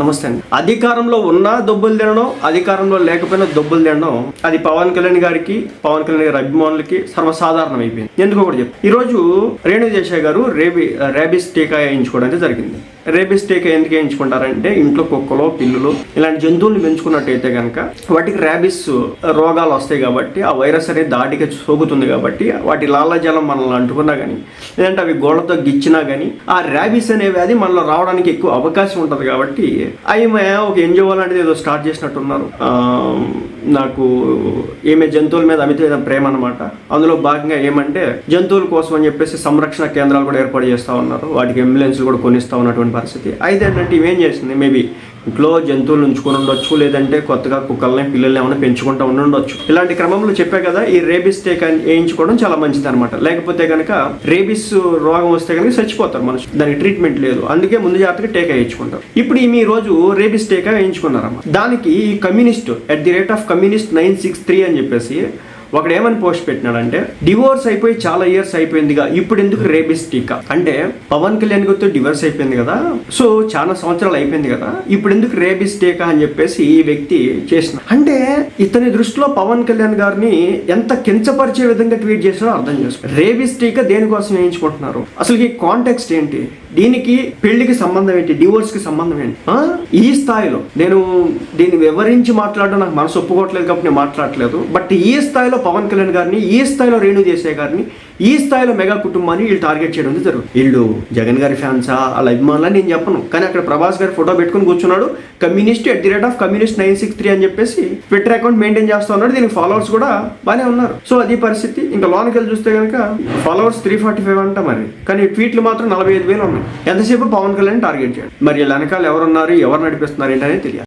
నమస్తే అండి. అధికారంలో ఉన్నా దొబ్బులు తినడం అధికారంలో లేకపోయినా దొబ్బులు తినడం అది పవన్ కళ్యాణ్ గారికి పవన్ కళ్యాణ్ గారి అభిమానులకి సర్వసాధారణం అయిపోయింది ఎందుకో కూడా చెప్పు. ఈరోజు రేణు దేశాయ్ గారు రేబీ రేబీస్ టీకా వేయించుకోవడం అయితే జరిగింది. రేబీస్ టీకా ఎందుకు వేయించుకుంటారంటే ఇంట్లో కుక్కలు పిల్లులు ఇలాంటి జంతువుల్ని పెంచుకున్నట్టయితే కనుక వాటికి ర్యాబిస్ రోగాలు వస్తాయి కాబట్టి ఆ వైరస్ అనేది దాటికి సోకుతుంది కాబట్టి వాటి లాలాజలం మనల్ని అంటుకున్నా కానీ లేదంటే అవి గోడతో గిచ్చినా కానీ ఆ ర్యాబిస్ అనే వ్యాధి మనలో రావడానికి ఎక్కువ అవకాశం ఉంటుంది కాబట్టి అవి ఒక ఎన్జిఓ లాంటిది ఏదో స్టార్ట్ చేసినట్టున్నారు. నాకు ఏమే జంతువుల మీద అమితమైన ప్రేమ అనమాట అందులో భాగంగా ఏమంటే జంతువుల కోసం అని చెప్పేసి సంరక్షణ కేంద్రాలు కూడా ఏర్పాటు చేస్తూ ఉన్నారు. వాటికి అంబులెన్స్లు కూడా కొనిస్తూ ఉన్నటువంటి పరిస్థితి. అయితే ఏంటంటే ఇవేం చేసింది? మేబీ ఇంట్లో జంతువులు ఉంచుకొని ఉండొచ్చు లేదంటే కొత్తగా కుక్కల్ని పిల్లల్ని ఏమైనా పెంచుకుంటూ ఉండి ఉండొచ్చు. ఇలాంటి క్రమంలో చెప్పే కదా ఈ రేబిస్ టీకా వేయించుకోవడం చాలా మంచిది అనమాట లేకపోతే కనుక రేబిస్ రోగం వస్తే కనుక చచ్చిపోతారు మనుషులు. దానికి ట్రీట్మెంట్ లేదు. అందుకే ముందు జాగ్రత్తగా టీకా వేయించుకుంటారు. ఇప్పుడు ఈ మీ రోజు రేబిస్ టీకా వేయించుకున్నారమ్మా. దానికి ఈ communist at the rate of communist nine six three అని చెప్పేసి ఒకడు ఏమని పోస్ట్ పెట్టినాడంటే డివోర్స్ అయిపోయి చాలా ఇయర్స్ అయిపోయిందిగా ఇప్పుడు ఎందుకు రేబిస్ టీకా? అంటే పవన్ కళ్యాణ్ గారితో డివోర్స్ అయిపోయింది కదా సో చాలా సంవత్సరాలు అయిపోయింది కదా ఇప్పుడు ఎందుకు రేబిస్ టీకా? అని చెప్పేసి ఈ వ్యక్తి చేసిన. అంటే ఇతని దృష్టిలో పవన్ కళ్యాణ్ గారిని ఎంత కించపరిచే విధంగా ట్వీట్ చేసినా అర్థం చేసుకో. రేబిస్ టీకా దేనికోసం వేయించుకుంటున్నారు? అసలు ఈ కాంటెక్స్ట్ ఏంటి? దీనికి పెళ్ళికి సంబంధం ఏంటి? డివోర్స్కి సంబంధం ఏంటి? ఈ స్థాయిలో నేను దీన్ని వివరించి మాట్లాడడం నాకు మనసు ఒప్పుకోవట్లేదు కాబట్టి నేను మాట్లాడట్లేదు. బట్ ఈ స్థాయిలో పవన్ కళ్యాణ్ గారిని ఈ స్థాయిలో రేణు దేశాయ్ గారిని ఈ స్థాయిలో మెగా కుటుంబాన్ని వీళ్ళు టార్గెట్ చేయడం జరుగుతుంది. వీళ్ళు జగన్ గారి ఫ్యాన్సా వాళ్ళ అభిమానులని నేను చెప్పను. కానీ అక్కడ ప్రభాస్ గారి ఫోటో పెట్టుకుని కూర్చున్నాడు. Communist at the rate of communist nine six three అని చెప్పేసి ట్విట్టర్ అకౌంట్ మెయింటైన్ చేస్తా ఉన్నాడు. దీనికి ఫాలోవర్స్ కూడా బాగానే ఉన్నారు. సో అది పరిస్థితి. ఇంకా లోనికి వెళ్ళి చూస్తే కనుక ఫాలోవర్స్ త్రీ ఫార్టీ ఫైవ్ అంట మరి. కానీ ట్వీట్లు మాత్రం నలభై ఐదు వేలు ఉన్నాయి. ఎంతసేపు పవన్ కళ్యాణ్ టార్గెట్ చేయండి మరి వెనకాల ఎవరున్నారు ఎవరు నడిపిస్తున్నారు ఏంటనేది తెలియాలి.